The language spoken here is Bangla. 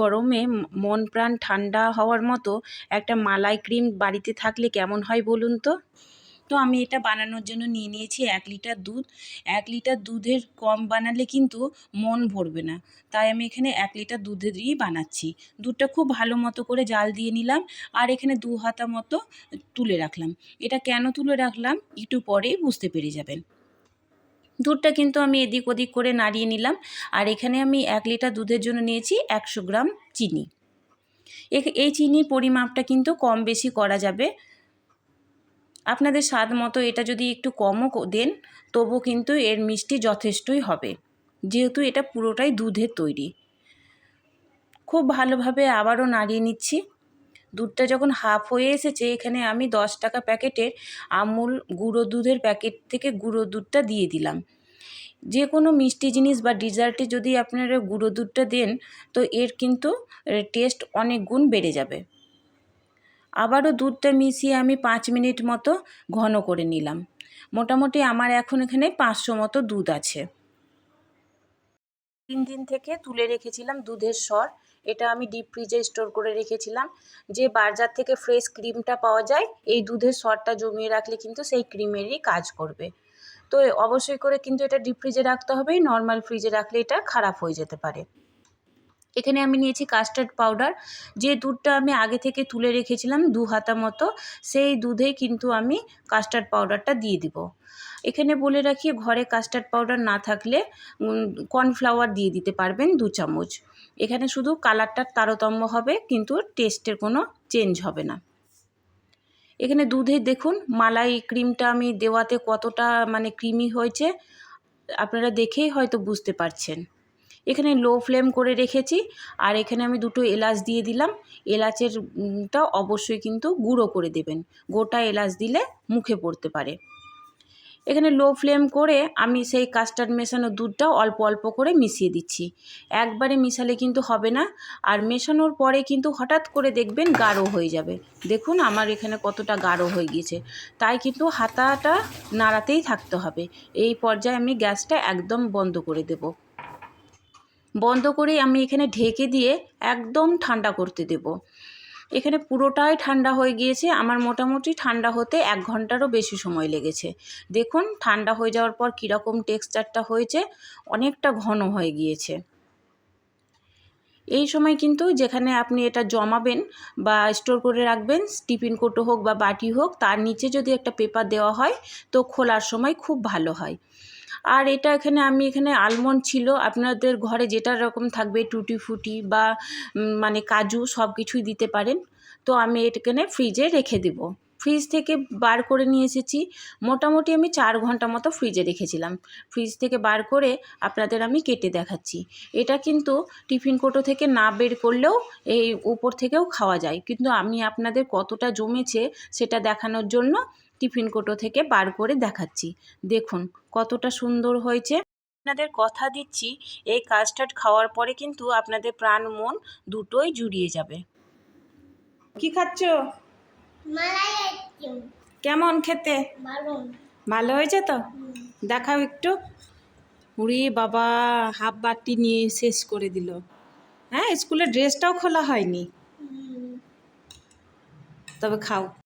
গরমে মন প্রাণ ঠান্ডা হওয়ার মতো একটা মালাই ক্রিম বাড়িতে থাকলে কেমন হয় বলুন তো? তো আমি এটা বানানোর জন্য নিয়ে নিয়েছি এক লিটার দুধ। এক লিটার দুধের কম বানালে কিন্তু মন ভরবে না। তাই আমি এখানে এক লিটার দুধে দিয়েই বানাচ্ছি। দুধটা খুব ভালো মতো করে জাল দিয়ে নিলাম আর এখানে দু হাতা মতো তুলে রাখলাম। এটা কেন তুলে রাখলাম একটু পরেই বুঝতে পেরে যাবেন। দুধটা কিন্তু আমি এদিক ওদিক করে নাড়িয়ে নিলাম। আর এখানে আমি এক লিটার দুধের জন্য নিয়েছি একশো গ্রাম চিনি। এই চিনির পরিমাপটা কিন্তু কম বেশি করা যাবে। আপনাদের স্বাদ মতো এটা যদি একটু কমও দেন তবু কিন্তু এর মিষ্টি যথেষ্টই হবে। যেহেতু এটা পুরোটাই দুধের তৈরি। খুব ভালোভাবে আবারও নাড়িয়ে নিচ্ছি। দুধটা যখন হাফ হয়ে এসেছে, এখানে আমি দশ টাকা প্যাকেটের আমুল গুঁড়ো দুধের প্যাকেট থেকে গুঁড়ো দুধটা দিয়ে দিলাম। যে কোনো মিষ্টি জিনিস বা ডিজার্টে যদি আপনারা গুঁড়ো দুধটা দেন, তো এর কিন্তু টেস্ট অনেক গুণ বেড়ে যাবে। আবারও দুধটা মিশিয়ে আমি পাঁচ মিনিট মতো ঘন করে নিলাম। মোটামুটি আমার এখন এখানে পাঁচশো মতো দুধ আছে। তিন দিন থেকে তুলে রেখেছিলাম দুধের সর। এটা আমি ডিপ ফ্রিজে স্টোর করে রেখেছিলাম। যে বাজার থেকে ফ্রেশ ক্রিমটা পাওয়া যায়, এই দুধের সরটা জমিয়ে রাখলে কিন্তু সেই ক্রিমেরই কাজ করবে। তো অবশ্যই করে কিন্তু এটা ডিপ ফ্রিজে রাখতে হবে নর্মাল ফ্রিজে রাখলে এটা খারাপ হয়ে যেতে পারে। এখানে আমি নিয়েছি কাস্টার্ড পাউডার যে দুধটা আমি আগে থেকে তুলে রেখেছিলাম দু হাতা মতো, সেই দুধেই কিন্তু আমি কাস্টার্ড পাউডারটা দিয়ে দিব। এখানে বলে রাখি, ঘরে কাস্টার্ড পাউডার না থাকলে কর্নফ্লাওয়ার দিয়ে দিতে পারবেন দু চামচ। এখানে শুধু কালারটার তারতম্য হবে, কিন্তু টেস্টের কোনো চেঞ্জ হবে না। এখানে দুধে দেখুন, মালাই ক্রিমটা আমি দেওয়াতে কতটা মানে ক্রিমি হয়েছে, আপনারা দেখেই হয়তো বুঝতে পারছেন। এখানে লো ফ্লেম করে রেখেছি। আর এখানে আমি দুটো এলাচ দিয়ে দিলাম। এলাচেরটা অবশ্যই কিন্তু গুঁড়ো করে দেবেন। গোটা এলাচ দিলে মুখে পড়তে পারে। এখানে লো ফ্লেম করে আমি সেই কাস্টার্ড মেশানো দুধটা অল্প অল্প করে মিশিয়ে দিচ্ছি। একবারে মিশালে কিন্তু হবে না। আর মেশানোর পরে কিন্তু হঠাৎ করে দেখবেন গাঢ় হয়ে যাবে। দেখুন আমার এখানে কতটা গাঢ় হয়ে গিয়েছে। তাই কিন্তু হাতাটা নাড়াতেই থাকতে হবে। এই পর্যায়ে আমি গ্যাসটা একদম বন্ধ করে দেব। বন্ধ করে আমি এখানে ঢেকে দিয়ে একদম ঠান্ডা করতে দেব। এখানে পুরোটাই ঠান্ডা হয়ে গিয়েছে। আমার মোটামুটি ঠান্ডা হতে এক ঘন্টারও বেশি সময় লেগেছে। দেখুন, ঠান্ডা হয়ে যাওয়ার পর কীরকম টেক্সচারটা হয়েছে, অনেকটা ঘন হয়ে গিয়েছে। এই সময় কিন্তু যেখানে আপনি এটা জমাবেন বা স্টোর করে রাখবেন টিফিন কোটো হোক বা বাটি হোক, তার নিচে যদি একটা পেপার দেওয়া হয়, তো খোলার সময় খুব ভালো হয়। আর এটা এখানে আমি এখানে আলমন্ড ছিল। আপনাদের ঘরে যেটা রকম থাকবে, টুটি ফুটি বা মানে কাজু সব কিছুই দিতে পারেন। তো আমি এখানে ফ্রিজে রেখে দেব। ফ্রিজ থেকে বার করে নিয়ে এসেছি। মোটামুটি আমি চার ঘণ্টা মতো ফ্রিজে রেখেছিলাম। ফ্রিজ থেকে বার করে আপনাদের আমি কেটে দেখাচ্ছি। এটা কিন্তু টিফিন কোটো থেকে না বের করলেও এই উপর থেকেও খাওয়া যায়। কিন্তু আমি আপনাদের কতটা জমেছে সেটা দেখানোর জন্য টিফিন কোটো থেকে বার করে দেখাচ্ছি। দেখুন কতটা সুন্দর হয়েছে। আপনাদের কথা দিচ্ছি এই কাস্টার্ড খাওয়ার পরে কিন্তু আপনাদের প্রাণ মন দুটোই জুড়িয়ে যাবে। কি খাচ্ছ? কেমন খেতে? ভালো। হয়েছে তো? দেখাও একটু। উড়ি বাবা হাফ বাটি নিয়ে শেষ করে দিল। হ্যাঁ স্কুলের ড্রেসটাও খোলা হয়নি। তবে খাও।